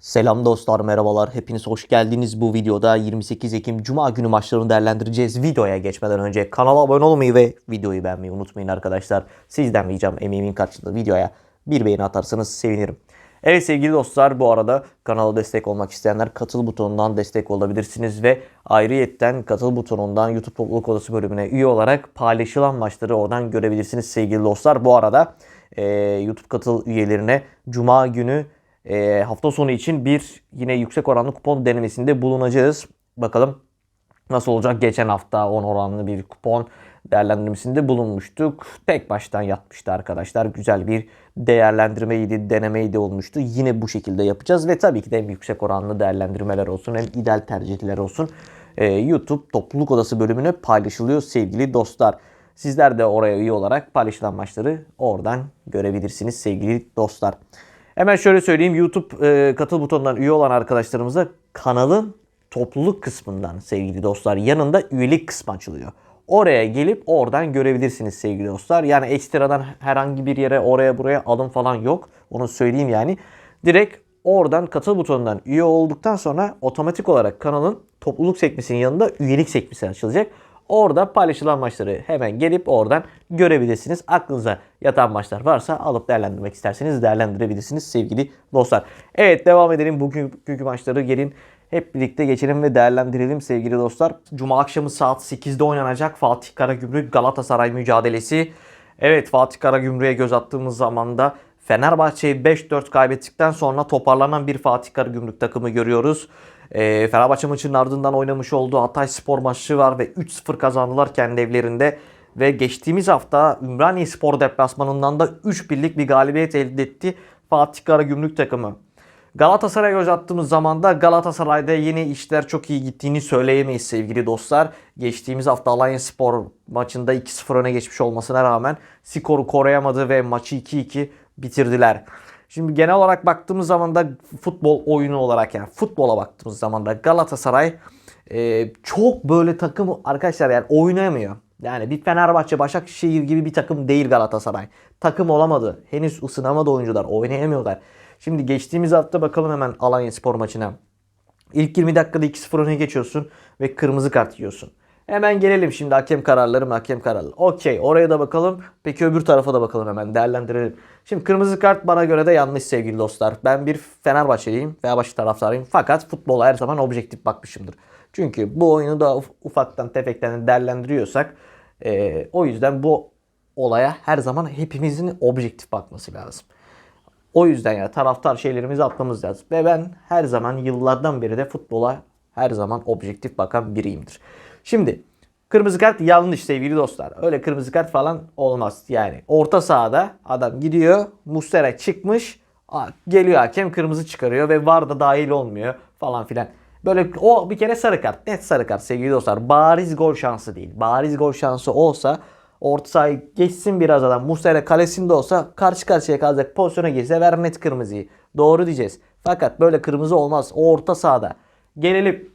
Selam dostlar, merhabalar. Hepiniz hoş geldiniz. Bu videoda 28 Ekim Cuma günü maçlarını değerlendireceğiz. Videoya geçmeden önce kanala abone olmayı ve videoyu beğenmeyi unutmayın arkadaşlar. Sizden ricam emeğimin karşılığında videoya bir beğeni atarsanız sevinirim. Evet sevgili dostlar bu arada kanala destek olmak isteyenler katıl butonundan destek olabilirsiniz ve ayrıyetten katıl butonundan YouTube topluluk odası bölümüne üye olarak paylaşılan maçları oradan görebilirsiniz sevgili dostlar. Bu arada e, YouTube katıl üyelerine Cuma günü e, hafta sonu için bir yine yüksek oranlı kupon denemesinde bulunacağız. Bakalım nasıl olacak? Geçen hafta 10 oranlı bir kupon değerlendirmesinde bulunmuştuk. Tek baştan yatmıştı arkadaşlar. Güzel bir değerlendirmeydi, denemeydi olmuştu. Yine bu şekilde yapacağız ve tabii ki de hem yüksek oranlı değerlendirmeler olsun hem ideal tercihler olsun. e, YouTube topluluk odası bölümüne paylaşılıyor sevgili dostlar. Sizler de oraya üye olarak paylaşılan maçları oradan görebilirsiniz sevgili dostlar. Hemen şöyle söyleyeyim. YouTube e, katıl butonundan üye olan arkadaşlarımıza kanalın topluluk kısmından sevgili dostlar yanında üyelik kısmı açılıyor. Oraya gelip oradan görebilirsiniz sevgili dostlar. Yani ekstradan herhangi bir yere oraya buraya alım falan yok. Onu söyleyeyim yani. Direkt oradan katıl butonundan üye olduktan sonra otomatik olarak kanalın topluluk sekmesinin yanında üyelik sekmesi açılacak. Orada paylaşılan maçları hemen gelip oradan görebilirsiniz. Aklınıza yatan maçlar varsa alıp değerlendirmek isterseniz değerlendirebilirsiniz sevgili dostlar. Evet devam edelim. Bugünkü maçları gelin hep birlikte geçelim ve değerlendirelim sevgili dostlar. Cuma akşamı saat 8'de oynanacak Fatih Karagümrük Galatasaray mücadelesi. Evet Fatih Karagümrük'e göz attığımız zaman da Fenerbahçe'yi 5-4 kaybettikten sonra toparlanan bir Fatih Karagümrük takımı görüyoruz. E, Fenerbahçe maçının ardından oynamış olduğu Hatay Spor maçı var ve 3-0 kazandılar kendi evlerinde. Ve geçtiğimiz hafta Ümraniye Spor deplasmanından da 3 birlik bir galibiyet elde etti Fatih Karagümrük takımı. Galatasaray'a göz attığımız zaman da Galatasaray'da yine işler çok iyi gittiğini söyleyemeyiz sevgili dostlar. Geçtiğimiz hafta Alanya Spor maçında 2-0 öne geçmiş olmasına rağmen skoru koruyamadı ve maçı 2-2 bitirdiler. Şimdi genel olarak baktığımız zaman da futbol oyunu olarak yani futbola baktığımız zaman da Galatasaray e, çok böyle takım arkadaşlar yani oynayamıyor. Yani bir Fenerbahçe, Başakşehir gibi bir takım değil Galatasaray. Takım olamadı. Henüz ısınamadı oyuncular. Oynayamıyorlar. Şimdi geçtiğimiz hafta bakalım hemen Alanya Spor maçına. İlk 20 dakikada 2-0 öne geçiyorsun ve kırmızı kart yiyorsun. Hemen gelelim şimdi hakem kararları mı hakem kararları. Okey oraya da bakalım. Peki öbür tarafa da bakalım hemen değerlendirelim. Şimdi kırmızı kart bana göre de yanlış sevgili dostlar. Ben bir Fenerbahçeliyim. Fenerbahçe taraftarıyım. Fakat futbola her zaman objektif bakmışımdır. Çünkü bu oyunu da uf- ufaktan tefekten değerlendiriyorsak e, o yüzden bu olaya her zaman hepimizin objektif bakması lazım. O yüzden ya taraftar şeylerimizi atmamız lazım. Ve ben her zaman yıllardan beri de futbola her zaman objektif bakan biriyimdir. Şimdi kırmızı kart yanlış sevgili dostlar. Öyle kırmızı kart falan olmaz. Yani orta sahada adam gidiyor. Mustera çıkmış. Geliyor hakem kırmızı çıkarıyor ve VAR da dahil olmuyor falan filan. Böyle o bir kere sarı kart. Net sarı kart sevgili dostlar. Bariz gol şansı değil. Bariz gol şansı olsa orta sahayı geçsin biraz adam. Muslera kalesinde olsa karşı karşıya kalacak pozisyona girse ver net kırmızıyı. Doğru diyeceğiz. Fakat böyle kırmızı olmaz. O orta sahada. Gelelim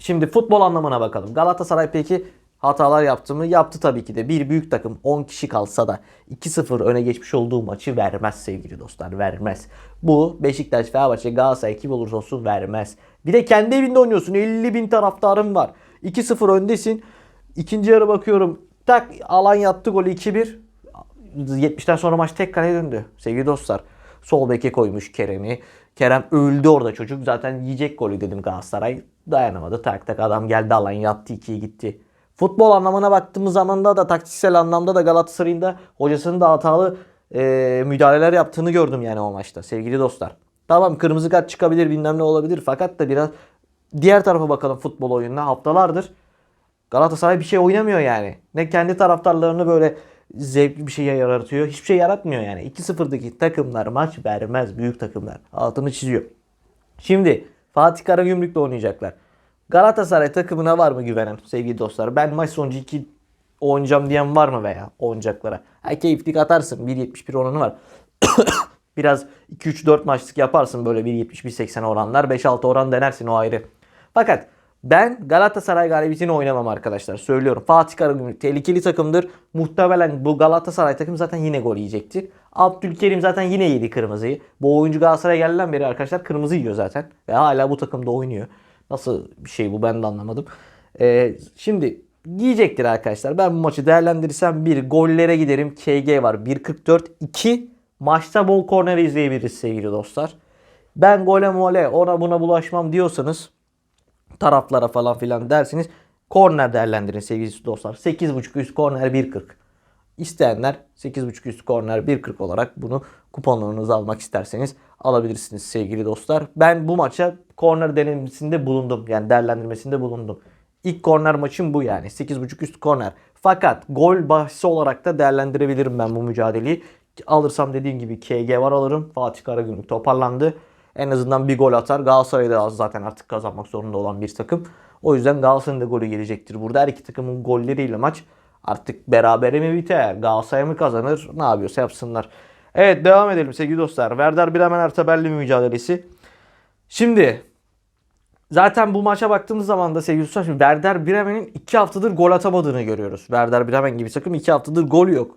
Şimdi futbol anlamına bakalım. Galatasaray peki hatalar yaptı mı? Yaptı tabii ki de. Bir büyük takım 10 kişi kalsa da 2-0 öne geçmiş olduğu maçı vermez sevgili dostlar. Vermez. Bu Beşiktaş, Fenerbahçe, Galatasaray kim olursa olsun vermez. Bir de kendi evinde oynuyorsun. 50 bin taraftarın var. 2-0 öndesin. İkinci yarı bakıyorum. Tak alan yattı golü 2-1. 70'ten sonra maç tek kaleye döndü. Sevgili dostlar. Sol beke koymuş Kerem'i. Kerem öldü orada çocuk. Zaten yiyecek golü dedim Galatasaray. Dayanamadı. Tak tak adam geldi alan yattı 2'ye gitti. Futbol anlamına baktığımız zaman da, da taktiksel anlamda da Galatasaray'ın da hocasının da hatalı e, müdahaleler yaptığını gördüm yani o maçta sevgili dostlar. Tamam kırmızı kart çıkabilir bilmem ne olabilir fakat da biraz diğer tarafa bakalım futbol oyununa haftalardır Galatasaray bir şey oynamıyor yani. Ne kendi taraftarlarını böyle zevkli bir şey yaratıyor. Hiçbir şey yaratmıyor yani. 2-0'daki takımlar maç vermez. Büyük takımlar. Altını çiziyor. Şimdi Fatih Karagümrük'le oynayacaklar. Galatasaray takımına var mı güvenen sevgili dostlar? Ben maç sonucu 2 oynayacağım diyen var mı veya oynayacaklara? Ha keyiflik atarsın. 1.71 oranı var. Biraz 2-3-4 maçlık yaparsın böyle 1.70-1.80 oranlar. 5-6 oran denersin o ayrı. Fakat ben Galatasaray galibiyetini oynamam arkadaşlar. Söylüyorum. Fatih Karagümrük tehlikeli takımdır. Muhtemelen bu Galatasaray takım zaten yine gol yiyecektir. Abdülkerim zaten yine yedi kırmızıyı. Bu oyuncu Galatasaray'a geldiğinden beri arkadaşlar kırmızı yiyor zaten. Ve hala bu takımda oynuyor. Nasıl bir şey bu ben de anlamadım. Ee, şimdi diyecektir arkadaşlar. Ben bu maçı değerlendirirsem bir gollere giderim. KG var 1.44. 2 maçta bol korner izleyebiliriz sevgili dostlar. Ben gole mole ona buna bulaşmam diyorsanız taraflara falan filan dersiniz. Korner değerlendirin sevgili dostlar. 8.5 üst korner 1.40. İsteyenler 8.5 üst korner 1.40 olarak bunu kuponlarınızı almak isterseniz alabilirsiniz sevgili dostlar. Ben bu maça korner denemesinde bulundum. Yani değerlendirmesinde bulundum. İlk korner maçım bu yani. 8.5 üst korner. Fakat gol bahsi olarak da değerlendirebilirim ben bu mücadeleyi. Alırsam dediğim gibi KG var alırım. Fatih Karagümrük toparlandı. En azından bir gol atar. Galatasaray'da zaten artık kazanmak zorunda olan bir takım. O yüzden Galatasaray'ın da golü gelecektir burada. Her iki takımın golleriyle maç artık berabere mi biter? Galatasaray mı kazanır? Ne yapıyorsa yapsınlar. Evet devam edelim sevgili dostlar. Werder Bremen Ertebelli mücadelesi. Şimdi zaten bu maça baktığımız zaman da sevgili dostlar şimdi Werder Bremen'in 2 haftadır gol atamadığını görüyoruz. Werder Bremen gibi takım 2 haftadır gol yok.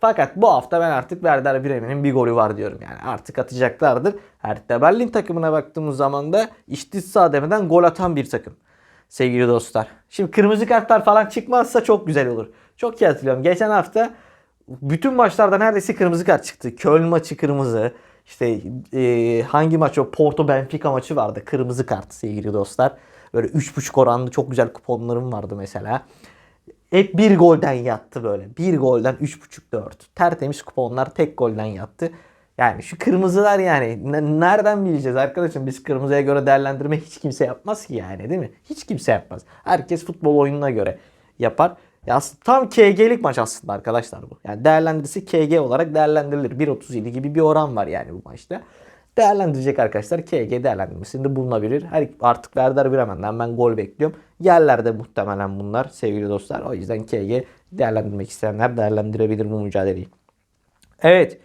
Fakat bu hafta ben artık Werder Bremen'in bir golü var diyorum yani. Artık atacaklardır. Hertha Berlin takımına baktığımız zaman da iştihsa demeden gol atan bir takım. Sevgili dostlar. Şimdi kırmızı kartlar falan çıkmazsa çok güzel olur. Çok iyi hatırlıyorum. Geçen hafta bütün maçlarda neredeyse kırmızı kart çıktı. Köln maçı kırmızı. İşte e, hangi maç o? Porto Benfica maçı vardı. Kırmızı kart sevgili dostlar. Böyle 3.5 oranlı çok güzel kuponlarım vardı mesela. Hep bir golden yattı böyle. Bir golden 3.5-4. Tertemiz kuponlar tek golden yattı. Yani şu kırmızılar yani ne- nereden bileceğiz arkadaşım biz kırmızıya göre değerlendirme hiç kimse yapmaz ki yani değil mi? Hiç kimse yapmaz. Herkes futbol oyununa göre yapar. Ya tam KG'lik maç aslında arkadaşlar bu. Yani değerlendirisi KG olarak değerlendirilir. 1.37 gibi bir oran var yani bu maçta. Değerlendirecek arkadaşlar KG değerlendirmesinde bulunabilir. Her, artık Werder Bremen'den ben gol bekliyorum. Yerlerde muhtemelen bunlar sevgili dostlar. O yüzden KG değerlendirmek isteyenler değerlendirebilir bu mücadeleyi. Evet.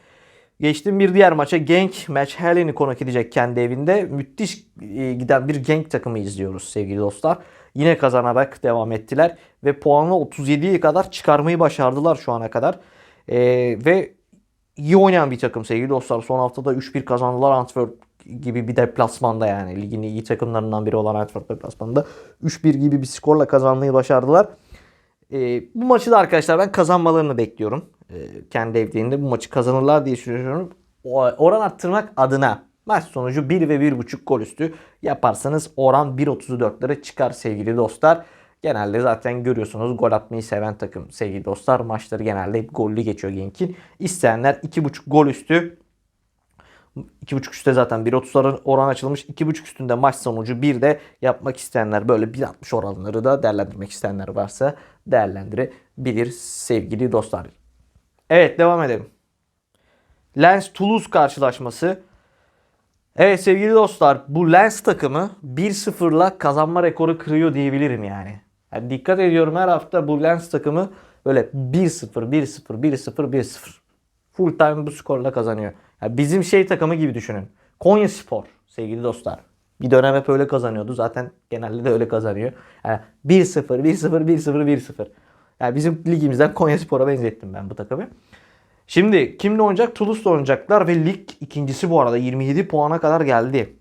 Geçtim bir diğer maça. Genk Match Helen'i konuk edecek kendi evinde. Müthiş e, giden bir Genk takımı izliyoruz sevgili dostlar. Yine kazanarak devam ettiler. Ve puanı 37'ye kadar çıkarmayı başardılar şu ana kadar. E, ve iyi oynayan bir takım sevgili dostlar. Son haftada 3-1 kazandılar Antwerp gibi bir deplasmanda yani. Ligin iyi takımlarından biri olan Antwerp deplasmanında 3-1 gibi bir skorla kazanmayı başardılar. E, bu maçı da arkadaşlar ben kazanmalarını bekliyorum. E, kendi evlerinde bu maçı kazanırlar diye düşünüyorum. Oran arttırmak adına maç sonucu 1 ve 1.5 gol üstü yaparsanız oran 1.34'lere çıkar sevgili dostlar. Genelde zaten görüyorsunuz gol atmayı seven takım sevgili dostlar. Maçları genelde hep gollü geçiyor Genk'in. İsteyenler 2.5 gol üstü 2.5 üstte zaten 1.30'ların oran açılmış. 2.5 üstünde maç sonucu 1 de yapmak isteyenler böyle 1.60 oranları da değerlendirmek isteyenler varsa değerlendirebilir sevgili dostlar. Evet devam edelim. Lens Toulouse karşılaşması. Evet sevgili dostlar bu Lens takımı 1-0'la kazanma rekoru kırıyor diyebilirim yani. yani. Dikkat ediyorum her hafta bu Lens takımı böyle 1-0, 1-0, 1-0, 1-0. Full time bu skorla kazanıyor. Bizim şey takımı gibi düşünün. Konya Spor sevgili dostlar. Bir dönem hep öyle kazanıyordu. Zaten genelde de öyle kazanıyor. Yani 1-0, 1-0, 1-0, 1-0. Yani bizim ligimizden Konya Spor'a benzettim ben bu takımı. Şimdi kimle oynayacak? Toulouse'la oynayacaklar ve lig ikincisi bu arada 27 puana kadar geldi.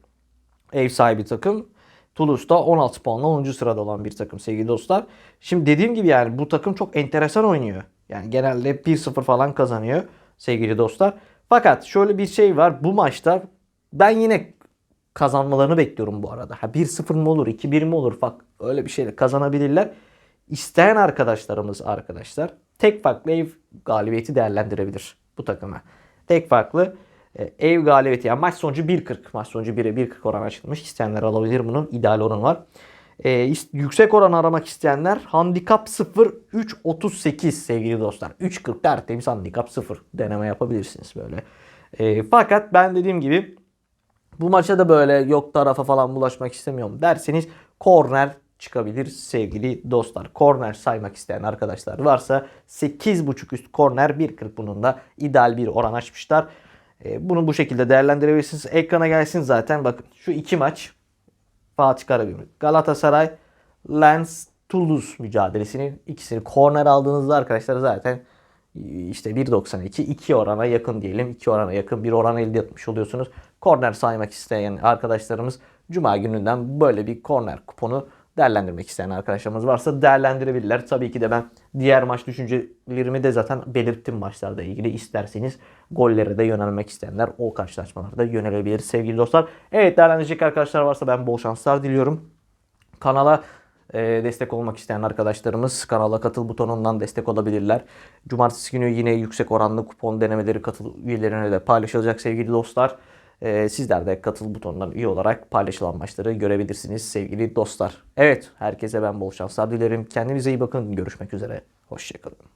Ev sahibi takım. Toulouse'da 16 puanla 10. sırada olan bir takım sevgili dostlar. Şimdi dediğim gibi yani bu takım çok enteresan oynuyor. Yani genelde hep 1-0 falan kazanıyor sevgili dostlar. Fakat şöyle bir şey var. Bu maçta ben yine kazanmalarını bekliyorum bu arada. Ha 1-0 mı olur, 2-1 mi olur? Bak öyle bir şeyle kazanabilirler. İsteyen arkadaşlarımız arkadaşlar tek farklı ev galibiyeti değerlendirebilir bu takıma. Tek farklı e, ev galibiyeti yani maç sonucu 1.40 maç sonucu 1'e 1.40 oran açılmış. İsteyenler alabilir bunun ideal oranı var. E, yüksek oran aramak isteyenler handikap 0 3.38 sevgili dostlar. 3.40 tertemiz handikap 0 deneme yapabilirsiniz böyle. E, fakat ben dediğim gibi bu maça da böyle yok tarafa falan bulaşmak istemiyorum derseniz korner çıkabilir sevgili dostlar. Korner saymak isteyen arkadaşlar varsa 8.5 üst korner 1.40 bunun da ideal bir oran açmışlar. E, Bunu bu şekilde değerlendirebilirsiniz. Ekrana gelsin zaten bakın şu iki maç Fatih Karagümrük, Galatasaray, Lens, Toulouse mücadelesinin ikisini korner aldığınızda arkadaşlar zaten işte 1.92 2 orana yakın diyelim. 2 orana yakın bir oran elde etmiş oluyorsunuz. Korner saymak isteyen arkadaşlarımız Cuma gününden böyle bir korner kuponu değerlendirmek isteyen arkadaşlarımız varsa değerlendirebilirler. Tabii ki de ben diğer maç düşüncelerimi de zaten belirttim maçlarda ilgili. İsterseniz gollere de yönelmek isteyenler o karşılaşmalarda yönelebilir sevgili dostlar. Evet değerlendirecek arkadaşlar varsa ben bol şanslar diliyorum. Kanala e, destek olmak isteyen arkadaşlarımız kanala katıl butonundan destek olabilirler. Cumartesi günü yine yüksek oranlı kupon denemeleri katıl üyelerine de paylaşılacak sevgili dostlar. E, sizler de katıl butonundan üye olarak paylaşılan maçları görebilirsiniz sevgili dostlar. Evet herkese ben bol şanslar dilerim. Kendinize iyi bakın. Görüşmek üzere. Hoşçakalın.